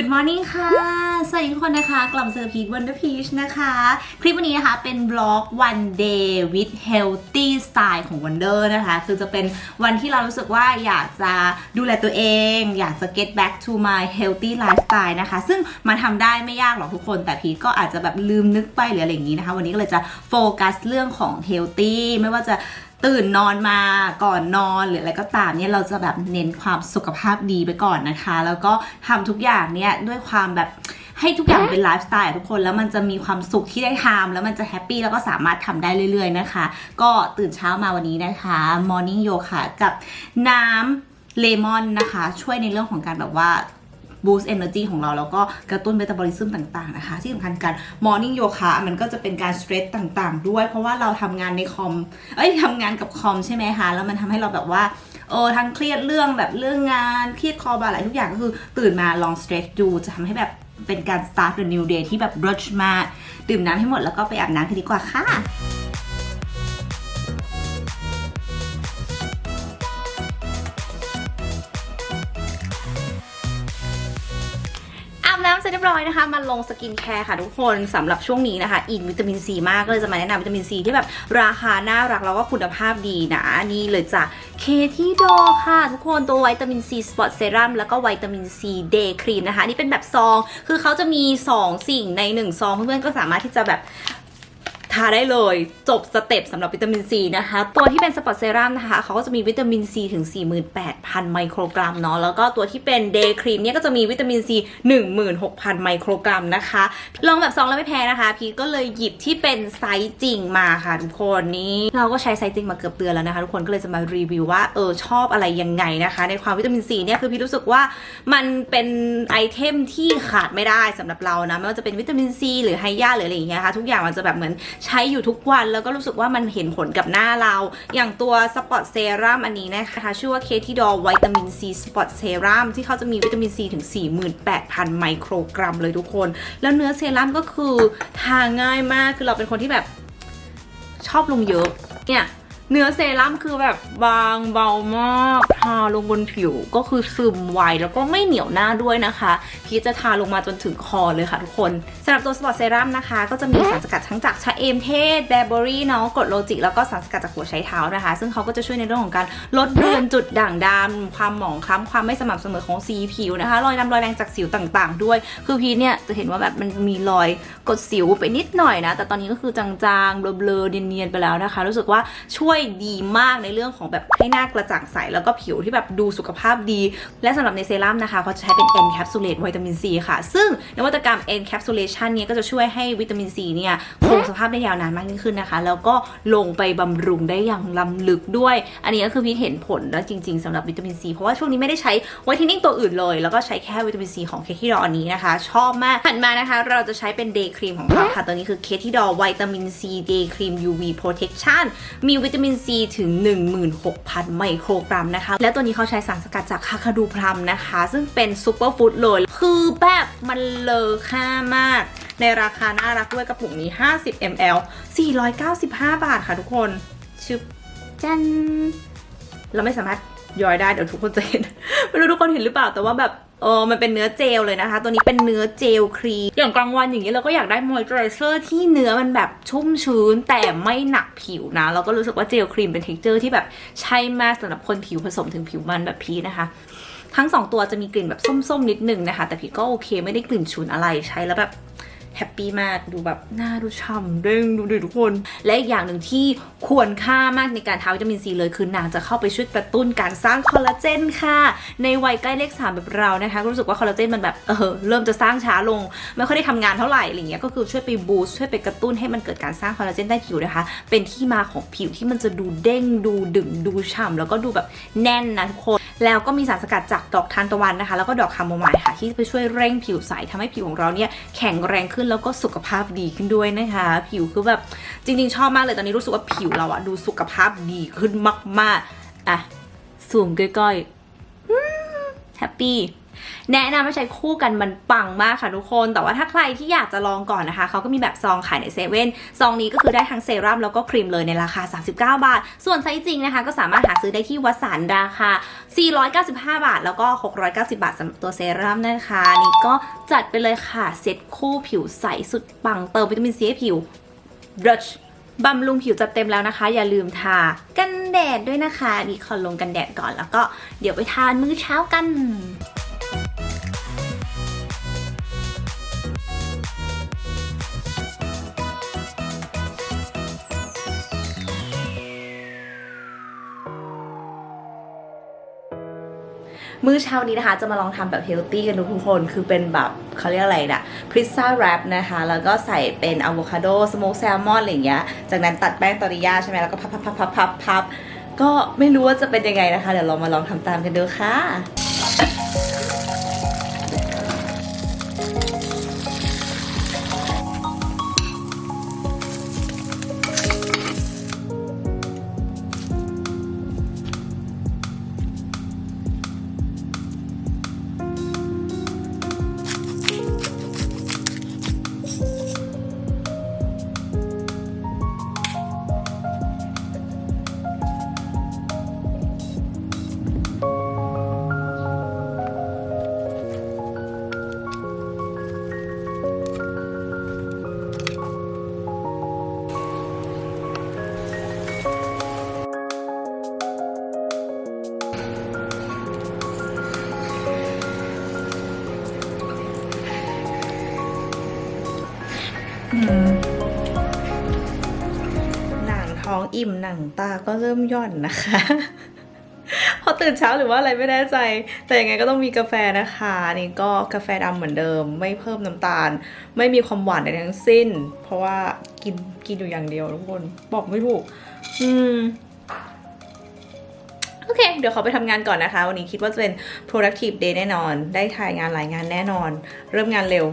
Good morning ค่ะ สวัสดีทุกคนนะคะกลับมาเจอพีทวันเดอร์พีชนะคะ คลิปวันนี้นะคะเป็นบล็อก one day with healthy style ของ Wonder นะคะ คือจะเป็นวันที่เรารู้สึกว่าอยากจะดูแลตัวเอง อยากจะ get back to my healthy lifestyle นะคะ ซึ่งมันทำได้ไม่ยากหรอกทุกคน แต่พีทก็อาจจะแบบลืมนึกไปหรืออะไรอย่างนี้นะคะ วันนี้ก็เลยจะโฟกัสเรื่องของ healthy ไม่ว่าจะ ตื่นนอนมาก่อนนอนหรืออะไรก็ตามเนี่ยเราจะแบบเน้นความสุขภาพดีไปก่อนนะคะ แล้วก็ทำทุกอย่างเนี่ยด้วยความแบบให้ทุกอย่างเป็นไลฟ์สไตล์ทุกคนแล้วมันจะมีความสุขที่ได้ทำแล้วมันจะแฮปปี้แล้วก็สามารถทำได้เรื่อยๆนะคะ ก็ตื่นเช้ามาวันนี้นะคะ Morning Yoga กับน้ำเลมอนนะคะ ช่วยในเรื่องของการแบบว่า boost energy ของเรา แล้วก็กระตุ้นเมตาบอลิซึมต่างๆนะคะ ที่สำคัญการ morning yoga มันก็จะเป็นการ stretch ต่างๆ ด้วย เพราะว่าเราทำงานในคอม เอ้ยทำงานกับคอมใช่ไหมคะ แล้วมันทำให้เราแบบว่าเออทั้งเครียดเรื่องแบบเรื่องงานเครียดคอบาอะไรทุกอย่างก็คือตื่นมาลอง stretch ดูจะทำให้แบบเป็นการ start the new day ที่แบบ rush มากดื่มน้ำให้หมดแล้วก็ไปอาบน้ำกันดีกว่าค่ะ ร็จเรียบร้อยนะคะมาลงสกินแคร์ค่ะทุกคนสำหรับช่วงนี้นะคะ อินวิตามินซีมากก็เลยจะมาแนะนำวิตามินซีที่แบบราคาน่ารักแล้วก็คุณภาพดีนะนี่เลยจ้ะเคที่ดอค่ะทุกคนตัววิตามินซีสปอตเซรั่มแล้วก็วิตามินซีเดย์ครีมนะคะนี่เป็นแบบซอง คือเขาจะมี 2 สิ่งใน 1 ซองเพื่อนๆก็สามารถที่จะแบบ ทาได้เลยจบสเต็ปสำหรับวิตามินซีนะคะ ตัวที่เป็นสปอตเซรั่มนะคะเขาก็จะมีวิตามินซีถึง 48,000 ไมโครกรัมเนาะแล้วก็ตัวที่เป็นเดย์ครีมเนี่ยก็จะมีวิตามินซี16,000 ไมโครกรัมนะคะ ลองแบบซองแล้วไม่แพ้นะคะ พีก็เลยหยิบที่เป็นไซส์จริงมาค่ะทุกคนนี่เราก็ใช้ไซส์จริงมาเกือบเดือนแล้วนะคะ ทุกคนก็เลยจะมารีวิวว่าเออชอบอะไรยังไงนะคะ ในความวิตามินซีเนี่ยคือพีทรู้สึกว่ามันเป็นไอเทมที่ขาดไม่ได้สำหรับเรานะไม่ว่าจะเป็นวิตามินซีหรือไฮยาหรืออะไรอย่างเงี้ยค่ะทุกอย่างมันจะแบบเหมือนใช้อยู่ทุกวันแล้วก็รู้สึกว่ามันเห็นผลกับหน้าเรา อย่างตัวสปอตเซรั่มอันนี้นะคะชื่อว่าเคที่ดอวิตามินซีสปอตเซรั่มที่เขาจะมีวิตามินซีถึง 48,000 ไมโครกรัมเลยทุกคน แล้วเนื้อเซรั่มก็คือทาง่ายมากคือเราเป็นคนที่แบบชอบลงเยอะเนี่ย เนื้อเซรั่มคือแบบบางเบามากทาลงบนผิวก็คือซึมไวแล้วก็ไม่เหนียวหน้าด้วยนะคะพีจะทาลงมาจนถึงคอเลยค่ะทุกคนสำหรับตัวสปอตเซรั่มนะคะ ก็จะมีสารสกัดทั้งจากชะเอมเทศแบเบอรี่เนาะกรดโลจิกแล้วก็สารสกัดจากหัวไชเท้านะคะ ซึ่งเขาก็จะช่วยในเรื่องของการลดเลือนจุดด่างดำความหมองคล้ำความไม่สม่ำเสมอของสีผิวนะคะรอยดำรอยแดงจากสิวต่างๆ ด้วย คือพีเนี่ยจะเห็นว่าแบบมันมีรอยกดสิวไปนิดหน่อยนะแต่ตอนนี้ก็คือจางๆเบลอๆเนียนๆไปแล้วนะคะ รู้สึกว่าช่วยดีมากในเรื่องของแบบให้หน้ากระจ่างใส แล้วก็ผิวที่แบบดูสุขภาพดี และสำหรับในเซรั่มนะคะเขาจะใช้เป็น encapsulate วิตามินซีค่ะ ซึ่งนวัตกรรม encapsulation เนี่ยก็จะช่วยให้วิตามินซีเนี่ยคงสภาพได้ยาวนานมากยิ่งขึ้นนะคะ แล้วก็ลงไปบำรุงได้อย่างล้ำลึกด้วย อันนี้ก็คือพี่เห็นผลแล้วจริง ๆสำหรับวิตามินซีเพราะว่าช่วงนี้ไม่ได้ใช้ไวท์เทนนิ่งตัวอื่นเลย แล้วก็ใช้แค่วิตามินซีของเคที่ดออันนี้นะคะ ชอบมากถัดมานะคะ เราจะใช้เป็นเดย์ครีมของเขาค่ะตัวนี้คือเคที่ดอวิตามินซีเดย์ครีม UV protection มีวิตามินซีถึง 16,000 ไมโครกรัมนะคะ และตัวนี้เขาใช้สารสกัดจากคาคาดูพลัมนะคะ ซึ่งเป็นซูเปอร์ฟู้ดเลย คือแบบมันเลอค่ามาก ในราคาน่ารักด้วยกระปุกนี้ 50 ml 495 บาทค่ะทุกคนชึบจันเราไม่สามารถย้อยได้เดี๋ยวทุกคนจะเห็น ไม่รู้ทุกคนเห็นหรือเปล่าแต่ว่าแบบ เออมันเป็นเนื้อเจลเลยนะคะ ตัวนี้เป็นเนื้อเจลครีม อย่างกลางวันอย่างนี้เราก็อยากได้มอยเจอร์เซอร์ที่เนื้อมันแบบชุ่มชื้นแต่ไม่หนักผิวนะ เราก็รู้สึกว่าเจลครีมเป็นเท็กเจอร์ที่แบบใช่มากสำหรับคนผิวผสมถึงผิวมันแบบพีนะคะ ทั้งสองตัวจะมีกลิ่นแบบส้มๆนิดนึงนะคะ แต่พีก็โอเคไม่ได้กลิ่นฉุนอะไรใช้แล้วแบบ แฮปปี้มากดูแบบหน้าดูฉ่ำเด้งดูดิทุกคน และอีกอย่างหนึ่งที่ควรค่ามากในการทาวิตามินซีเลยคือนางจะเข้าไปช่วยกระตุ้นการสร้างคอลลาเจนค่ะ ในวัยใกล้เลขสามแบบเรานะคะรู้สึกว่าคอลลาเจนมันแบบเออเริ่มจะสร้างช้าลง ไม่ค่อยได้ทำงานเท่าไหร่อะไรเงี้ยก็คือช่วยไปบูสต์ช่วยไปกระตุ้นให้มันเกิดการสร้างคอลลาเจนใต้ผิวนะคะ เป็นที่มาของผิวที่มันจะดูเด้งดูดึงดูฉ่ำแล้วก็ดูแบบแน่นนะทุกคนแล้วก็มีสารสกัดจากดอกทานตะวันนะคะ แล้วก็ดอกคาโมไมล์ค่ะที่ไปช่วยเร่งผิวใสทำให้ผิวของเราเนี่ยแข็งแรงขึ้นแล้วก็สุขภาพดีขึ้นด้วยนะคะ ผิวคือแบบจริง ๆ ชอบมากเลยตอนนี้รู้สึกว่าผิวเราอะดูสุขภาพดีขึ้นมาก ๆ อะสูมใกล้ๆแฮปปี้ แนะนำให้ใช้คู่กันมันปังมากค่ะทุกคน แต่ว่าถ้าใครที่อยากจะลองก่อนนะคะ เขาก็มีแบบซองขายในเซเว่นซองนี้ก็คือได้ทั้งเซรั่มแล้วก็ครีมเลยในราคา 39 บาท ส่วนไซส์จริงนะคะ ก็สามารถหาซื้อได้ที่วัสันราคา 495 บาท แล้วก็ 690 บาทสำหรับตัวเซรั่มนะคะนี่ก็จัดไปเลยค่ะเซ็ตคู่ผิวใสสุดปังเติมวิตามินซีให้ผิวรัชบำรุงผิวจัดเต็มแล้วนะคะ อย่าลืมทากันแดดด้วยนะคะนี่ขอลงกันแดดก่อนแล้วก็เดี๋ยวไปทานมื้อเช้ากัน มื้อเช้านี้นะคะ จะมาลองทำแบบเฮลตี้กันดูทุกคน คือเป็นแบบเขาเรียกอะไรนะพิซซ่าแรปนะคะ แล้วก็ใส่เป็นอะโวคาโดสโมกแซลมอนอะไรอย่างเงี้ย จากนั้นตัดแป้งตอริยาใช่ไหมแล้วก็พับพับพับพับพับพับก็ไม่รู้ว่าจะเป็นยังไงนะคะ เดี๋ยวเรามาลองทำตามกันดูค่ะ หนังท้องอิ่มหนังตาก็เริ่มย่อนนะคะ พอตื่นเช้าหรือว่าอะไรไม่แน่ใจ แต่ยังไงก็ต้องมีกาแฟนะคะนนี่ก็กาแฟดำเหมือนเดิม ไม่เพิ่มน้ำตาล ไม่มีความหวานใดทั้งสิ้น เพราะว่ากินกินอยู่อย่างเดียวทุกคนบอกไม่ถูก อืมโอเค เดี๋ยวเขาไปทำงานก่อนนะคะ วันนี้คิดว่าจะเป็น productive day แน่นอน ได้ถ่ายงานหลายงานแน่นอน เริ่มงานเร็ว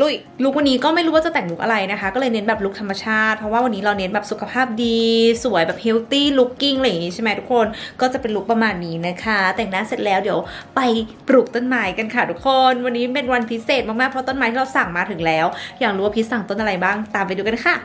ลุยลุควันนี้ก็ไม่รู้ว่าจะแต่งลุคอะไรนะคะ ก็เลยเน้นแบบลุคธรรมชาติ เพราะว่าวันนี้เราเน้นแบบสุขภาพดี สวยแบบ healthy looking อะไรอย่างงี้ใช่ไหมทุกคน ก็จะเป็นลุคประมาณนี้นะคะ แต่งหน้าเสร็จแล้วเดี๋ยวไปปลูกต้นไม้กันค่ะทุกคน วันนี้เป็นวันพิเศษมากๆ เพราะต้นไม้ที่เราสั่งมาถึงแล้ว อยากรู้ว่าพิซสั่งต้นอะไรบ้าง ตามไปดูกันค่ะ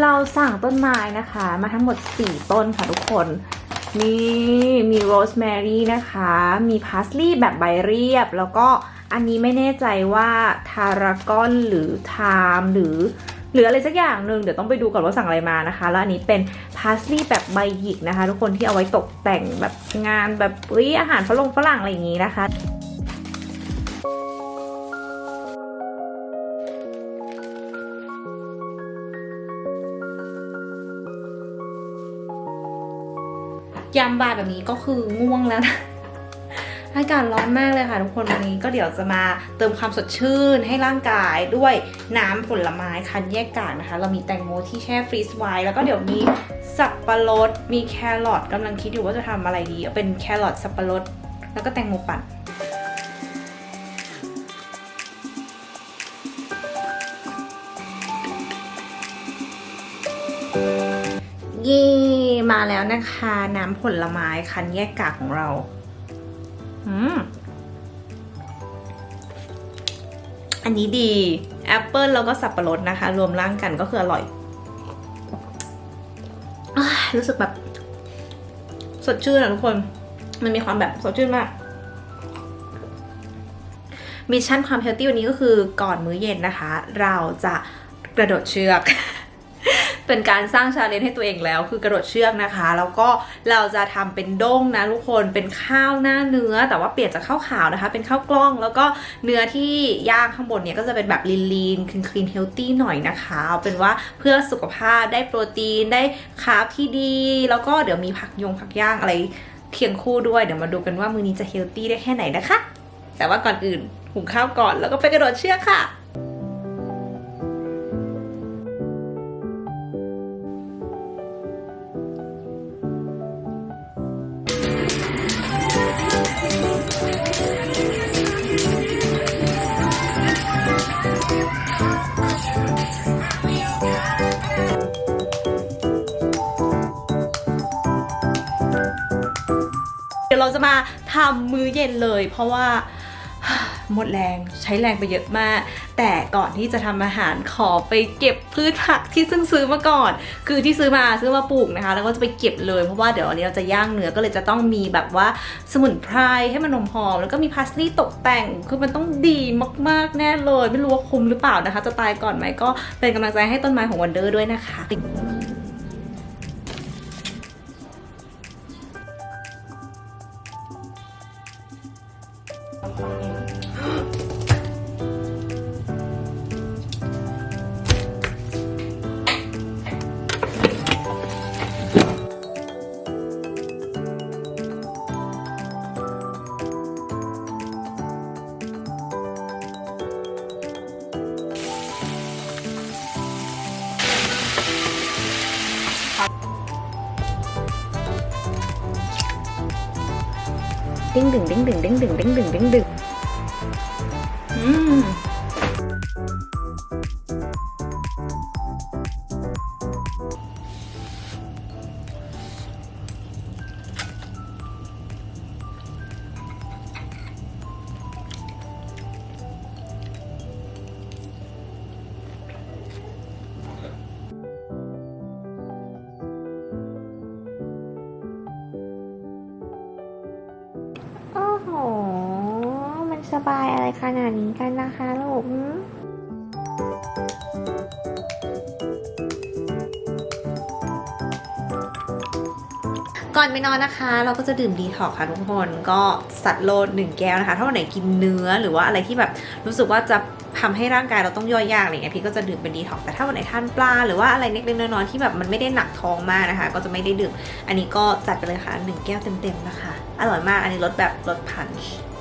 เราสั่งต้นไม้นะคะ มาทั้งหมด 4 ต้นค่ะทุกคน นี่มีโรสแมรี่นะคะ มีพาสลีย์แบบใบเรียบ แล้วก็อันนี้ไม่แน่ใจว่าทารากอนหรือไทม์หรือหรืออะไรสักอย่างหนึ่งเดี๋ยวต้องไปดูก่อนว่าสั่งอะไรมานะคะ แล้วอันนี้เป็นพาสลีย์แบบใบหยิกนะคะ ทุกคนที่เอาไว้ตกแต่งแบบงานแบบเอ้ยอาหารฝรั่งฝรั่งอะไรอย่างนี้นะคะ ยามบ่ายแบบนี้ก็คือง่วงแล้วนะอากาศร้อนมากเลยค่ะทุกคนวันนี้ก็เดี๋ยวจะมาเติมความสดชื่นให้ร่างกายด้วยน้ำผลไม้คั้นแยกกากนะคะ เรามีแตงโมที่แช่ฟรีซไว้ แล้วก็เดี๋ยวมีสับปะรด มีแครอทกำลังคิดอยู่ว่าจะทำอะไรดีเป็นแครอทสับปะรด แล้วก็แตงโมปั่นเย่ มาแล้วนะคะ น้ำผลไม้คั้นแยกกากของเรา อืม อันนี้ดี แอปเปิลแล้วก็สับปะรดนะคะ รวมร่างกันก็คืออร่อยอรู้สึกแบบ สดชื่นอะทุกคน มันมีความแบบสดชื่นมากมิชชั่นความเฮลตี้วันนี้ก็คือก่อนมื้อเย็นนะคะ เราจะกระโดดเชือก เป็นการสร้างชาเลนจ์ให้ตัวเองแล้ว คือกระโดดเชือกนะคะ แล้วก็เราจะทำเป็นด้งนะทุกคนเป็นข้าวหน้าเนื้อ แต่ว่าเปลี่ยนจากข้าวขาวนะคะ เป็นข้าวกล้อง แล้วก็เนื้อที่ย่างข้างบนเนี่ยก็จะเป็นแบบลีนลีนคลีนคลีนเฮลตี้หน่อยนะคะเอาเป็นว่าเพื่อสุขภาพได้โปรตีนได้คาร์บที่ดี แล้วก็เดี๋ยวมีผักยงผักย่างอะไรเคียงคู่ด้วยเดี๋ยวมาดูกันว่ามือนี้จะเฮลตี้ได้แค่ไหนนะคะ แต่ว่าก่อนอื่นหุงข้าวก่อนแล้วก็ไปกระโดดเชือกค่ะ เดี๋ยวเราจะมาทำมื้อเย็นเลย เพราะว่าหมดแรงใช้แรงไปเยอะมาก แต่ก่อนที่จะทำอาหารขอไปเก็บพืชผักที่ซึ่งซื้อมาก่อน คือที่ซื้อมาซื้อมาปลูกนะคะ แล้วก็จะไปเก็บเลยเพราะว่าเดี๋ยววันนี้เราจะย่างเนื้อก็เลยจะต้องมีแบบว่าสมุนไพรให้มันหอมๆแล้วก็มีพาสลีย์ตกแต่งคือมันต้องดีมากๆแน่เลย ไม่รู้ว่าคุ้มหรือเปล่านะคะ จะตายก่อนไหมก็เป็นกำลังใจให้ต้นไม้ของวันเดอร์ด้วยนะคะ ดิ้งดึงดิ้งดึงดิ้ง ขนาดนี้กันนะคะลูกก่อนไปนอนนะคะ เราก็จะดื่มดีท็อกค่ะทุกคนก็สัตว์โลดหนึ่งแก้วนะคะ ถ้าวันไหนกินเนื้อหรือว่าอะไรที่แบบรู้สึกว่าจะทำให้ร่างกายเราต้องย่อยยากอะไรเงี้ยพี่ก็จะดื่มเป็นดีท็อกแต่ถ้าวันไหนทานปลาหรือว่าอะไรเล็กๆน้อยๆที่แบบมันไม่ได้หนักท้องมากนะคะ ก็จะไม่ได้ดื่ม อันนี้ก็จัดไปเลยค่ะหนึ่งแก้วเต็มๆนะคะ อร่อยมากอันนี้รสแบบรสพันช์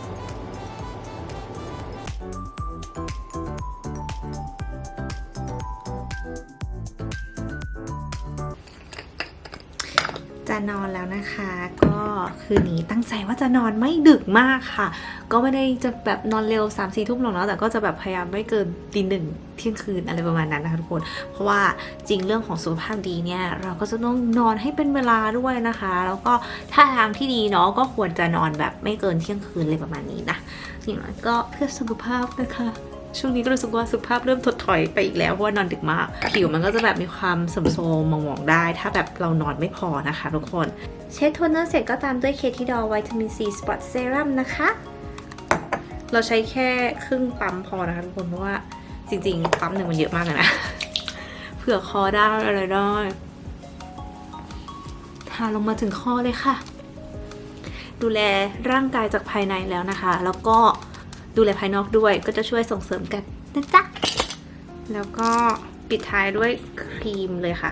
จะนอนแล้วนะคะ ก็คืนนี้ตั้งใจว่าจะนอนไม่ดึกมากค่ะ ก็ไม่ได้จะแบบนอนเร็ว3ามสี่ทุ่มหรอกเนาะแต่ก็จะแบบพยายามไม่เกินตีหนึ่งเที่ยงคืนอะไรประมาณนั้นนะคะทุกคน เพราะว่าจริงเรื่องของสุขภาพดีเนี่ย เราก็จะต้องนอนให้เป็นเวลาด้วยนะคะ แล้วก็ถ้าทางที่ดีเนาะก็ควรจะนอนแบบไม่เกินเที่ยงคืนเลยประมาณนี้นะอย่างน้อยก็เพื่อสุขภาพนะคะ ช่วงนี้ก็รู้สึกว่าสุขภาพเริ่มถดถอยไปอีกแล้วเพราะว่านอนดึกมาก ผิวมันก็จะแบบมีความสมโทรมมองๆได้ ถ้าแบบเรานอนไม่พอนะคะทุกคน เช็ดโทนเนอร์เสร็จก็ตามด้วยเคทีดอลวิตามินซีสปอตเซรั่มนะคะ เราใช้แค่ครึ่งปั๊มพอนะคะทุกคนเพราะว่าจริงๆปั๊มหนึ่งมันเยอะมากเลยนะเผื่อคอได้อะไรได้ทาลงมาถึงคอเลยค่ะ ดูแลร่างกายจากภายในแล้วนะคะ แล้วก็ ดูแลภายนอกด้วยก็จะช่วยส่งเสริมกันนะจ๊ะ แล้วก็ปิดท้ายด้วยครีมเลยค่ะ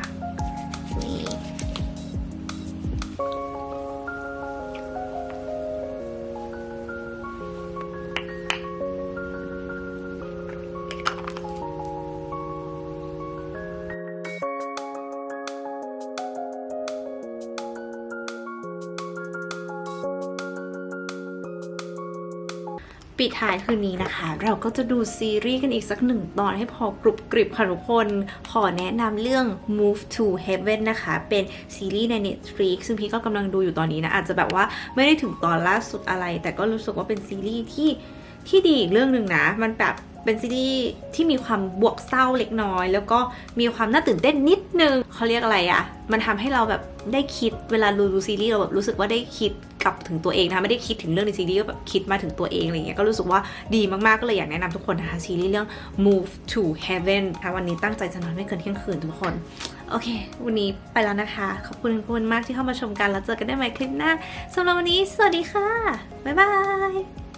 ปิดท้ายคืนนี้นะคะ เราก็จะดูซีรีส์กันอีกสักหนึ่งตอนให้พอกรุบกริบค่ะทุกคน ขอแนะนำเรื่อง Move to Heaven นะคะ เป็นซีรีส์ใน Netflix ซึ่งพี่ก็กำลังดูอยู่ตอนนี้นะ อาจจะแบบว่าไม่ได้ถึงตอนล่าสุดอะไร แต่ก็รู้สึกว่าเป็นซีรีส์ที่ที่ดีอีกเรื่องหนึ่งนะ มันแบบเป็นซีรีส์ที่มีความบวกเศร้าเล็กน้อย แล้วก็มีความน่าตื่นเต้นนิดนึงเขาเรียกอะไรอะมันทำให้เราแบบได้คิดเวลาดูดูซีรีส์เราแบบรู้สึกว่าได้คิด กลับถึงตัวเองนะคะไม่ได้คิดถึงเรื่องในซีรีส์ก็แบบคิดมาถึงตัวเองอะไรเงี้ยก็รู้สึกว่าดีมากๆก็เลยอยากแนะนำทุกคนนะคะซีรีส์เรื่อง Move to Heaven ค่ะวันนี้ตั้งใจจะนอนไม่เกินเที่ยงคืนทุกคน โอเค วันนี้ไปแล้วนะคะ ขอบคุณทุกคนมากที่เข้ามาชมกันแล้วเจอกันได้ใหม่คลิปหน้าสำหรับวันนี้ สวัสดีค่ะ บ๊ายบาย